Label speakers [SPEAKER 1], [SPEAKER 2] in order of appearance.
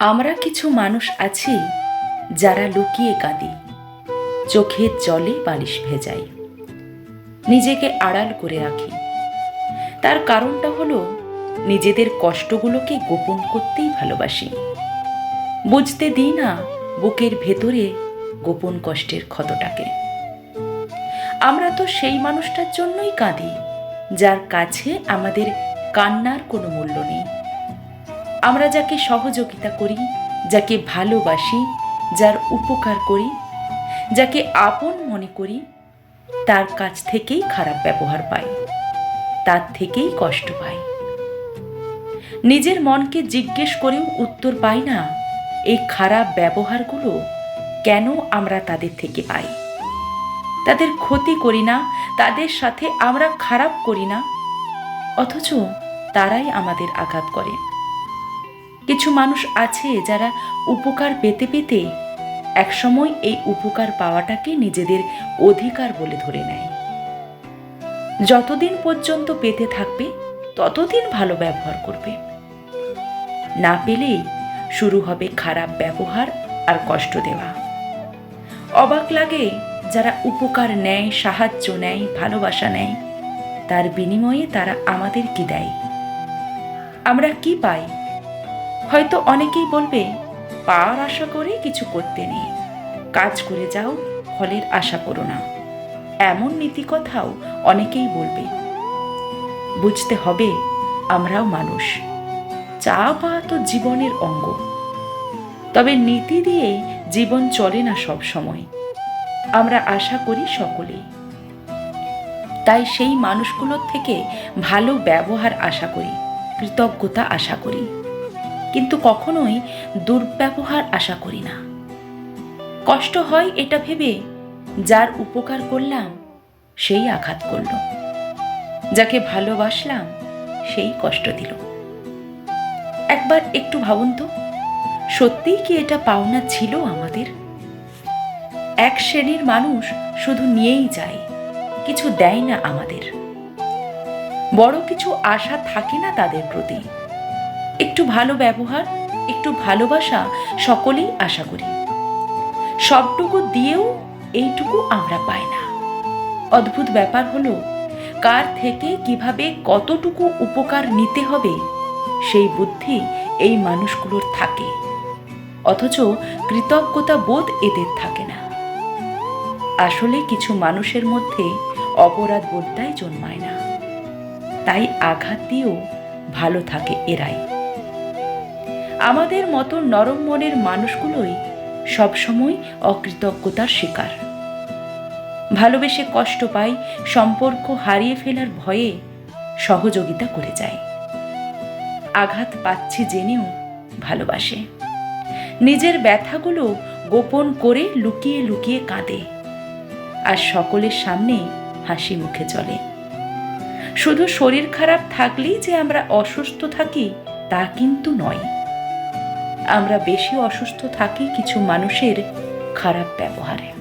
[SPEAKER 1] আমরা কিছু মানুষ আছি যারা লুকিয়ে কাঁদি, চোখের জলে বালিশ ভেজাই। নিজেকে আড়াল করে রাখি। তার কারণটা হলো নিজেদের কষ্টগুলোকে গোপন করতেই ভালোবাসি। বুঝতে দিই না বুকের ভেতরে গোপন কষ্টের ক্ষতটাকে। আমরা তো সেই মানুষটার জন্যই কাঁদি, যার কাছে আমাদের কান্নার কোনো মূল্য নেই। আমরা যাকে সহযোগিতা করি, যাকে ভালোবাসি, যার উপকার করি, যাকে আপন মনে করি, তার কাছ থেকেই খারাপ ব্যবহার পাই, তার থেকেই কষ্ট পাই। নিজের মনকে জিজ্ঞেস করেও উত্তর পাই না, এই খারাপ ব্যবহারগুলো কেন আমরা তাদের থেকে পাই? তাদের ক্ষতি করি না, তাদের সাথে আমরা খারাপ করি না, অথচ তারাই আমাদের আঘাত করে। কিছু মানুষ আছে যারা উপকার পেতে পেতে একসময় এই উপকার পাওয়াটাকে নিজেদের অধিকার বলে ধরে নেয়। যতদিন পর্যন্ত পেতে থাকবে, ততদিন ভালো ব্যবহার করবে। না পেলেই শুরু হবে খারাপ ব্যবহার আর কষ্ট দেওয়া। অবাক লাগে যারা উপকার নেয়, সাহায্য নেয়, ভালোবাসা নেয়, তার বিনিময়ে তারা আমাদের কি দেয়? আমরা কি পাই? হয়তো অনেকেই বলবে, পাওয়ার আশা করে কিছু করতে নেই। কাজ করে যাও, ফলের আশা করো না। এমন নীতি কথাও অনেকেই বলবে। বুঝতে হবে, আমরাও মানুষ। চা পাওয়া তো জীবনের অঙ্গ। তবে নীতি দিয়ে জীবন চলে না সব সময়। আমরা আশা করি সকলেই তাই সেই মানুষগুলোর থেকে ভালো ব্যবহার আশা করি, কৃতজ্ঞতা আশা করি। কিন্তু কখনোই দুর্ব্যবহার আশা করি না। কষ্ট হয় এটা ভেবে যার উপকার করলাম, সেই আঘাত করল। যাকে ভালোবাসলাম, সেই কষ্ট দিল। একবার একটু ভাবুন তো, সত্যিই কি এটা পাওনা ছিল আমাদের? এক শ্রেণির মানুষ শুধু নিয়েই যায়, কিছু দেয় না আমাদের। বড় কিছু আশা থাকে না তাদের প্রতি। একটু ভালো ব্যবহার, একটু ভালোবাসা সকলেই আশা করি। সবটুকু দিয়েও এইটুকু আমরা পাই না। অদ্ভুত ব্যাপার হলো, কার থেকে কীভাবে কতটুকু উপকার নিতে হবে, সেই বুদ্ধি এই মানুষগুলোর থাকে। অথচ কৃতজ্ঞতা বোধ এদের থাকে না। আসলে কিছু মানুষের মধ্যে অপরাধ বোধটাই জন্মায় না। তাই আঘাত দিয়েও ভালো থাকে এরাই। আমাদের মতো নরম মনের মানুষগুলোই সবসময় অকৃতজ্ঞতার শিকার। ভালোবেসে কষ্ট পাই, সম্পর্ক হারিয়ে ফেলার ভয়ে সহযোগিতা করে যায় আঘাত পাচ্ছি জেনেও ভালোবাসে। নিজের ব্যথাগুলো গোপন করে লুকিয়ে লুকিয়ে কাঁদে। আর সকলের সামনে হাসি মুখে চলে। শুধু শরীর খারাপ থাকলেই যে আমরা অসুস্থ থাকি, তা কিন্তু নয়। আমরা বেশি অসুস্থ থাকি কিছু মানুষের খারাপ ব্যবহারে।